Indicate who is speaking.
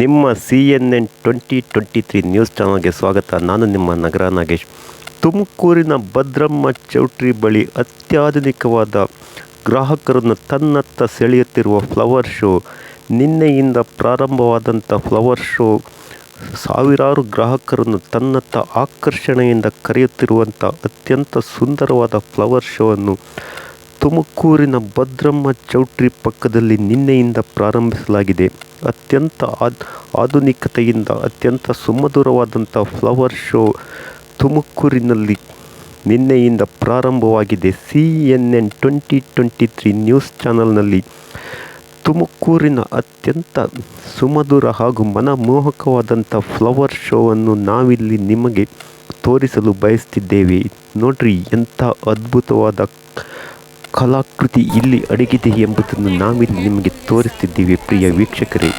Speaker 1: ನಿಮ್ಮ C N N twenty twenty three news ಚಾನಲ್ಗೆ ಸ್ವಾಗತ. ನಾನು ನಿಮ್ಮ ನಗರ ನಾಗೇಶ್. ತುಮಕೂರಿನ ಭದ್ರಮ್ಮ ಚೌಟ್ರಿ ಬಳಿ ಅತ್ಯಾಧುನಿಕವಾದ ಗ್ರಾಹಕರನ್ನು ತನ್ನತ್ತ ಸೆಳೆಯುತ್ತಿರುವ ಫ್ಲವರ್ ಶೋ, ನಿನ್ನೆಯಿಂದ ಪ್ರಾರಂಭವಾದಂಥ ಫ್ಲವರ್ ಶೋ, ಸಾವಿರಾರು ಗ್ರಾಹಕರನ್ನು ತನ್ನತ್ತ ಆಕರ್ಷಣೆಯಿಂದ ಕರೆಯುತ್ತಿರುವಂಥ ಅತ್ಯಂತ ಸುಂದರವಾದ ಫ್ಲವರ್ ಶೋವನ್ನು ತುಮಕೂರಿನ ಭದ್ರಮ್ಮ ಚೌಟ್ರಿ ಪಕ್ಕದಲ್ಲಿ ನಿನ್ನೆಯಿಂದ ಪ್ರಾರಂಭಿಸಲಾಗಿದೆ. ಅತ್ಯಂತ ಆಧುನಿಕತೆಯಿಂದ ಅತ್ಯಂತ ಸುಮಧುರವಾದಂಥ ಫ್ಲವರ್ ಶೋ ತುಮಕೂರಿನಲ್ಲಿ ನಿನ್ನೆಯಿಂದ ಪ್ರಾರಂಭವಾಗಿದೆ. C N N twenty twenty three news ಚಾನಲ್ನಲ್ಲಿ. ತುಮಕೂರಿನ ಅತ್ಯಂತ ಸುಮಧುರ ಹಾಗೂ ಮನಮೋಹಕವಾದಂಥ ಫ್ಲವರ್ ಶೋವನ್ನು ನಾವಿಲ್ಲಿ ನಿಮಗೆ ತೋರಿಸಲು ಬಯಸ್ತಿದ್ದೇವೆ. ನೋಡ್ರಿ ಎಂಥ ಅದ್ಭುತವಾದ ಕಲಾಕೃತಿ ಇಲ್ಲಿ ಅಡಗಿದೆ ಎಂಬುದನ್ನು ನಾವಿಲ್ಲಿ ನಿಮಗೆ ತೋರಿಸ್ತಿದ್ದೀವಿ ಪ್ರಿಯ ವೀಕ್ಷಕರೇ.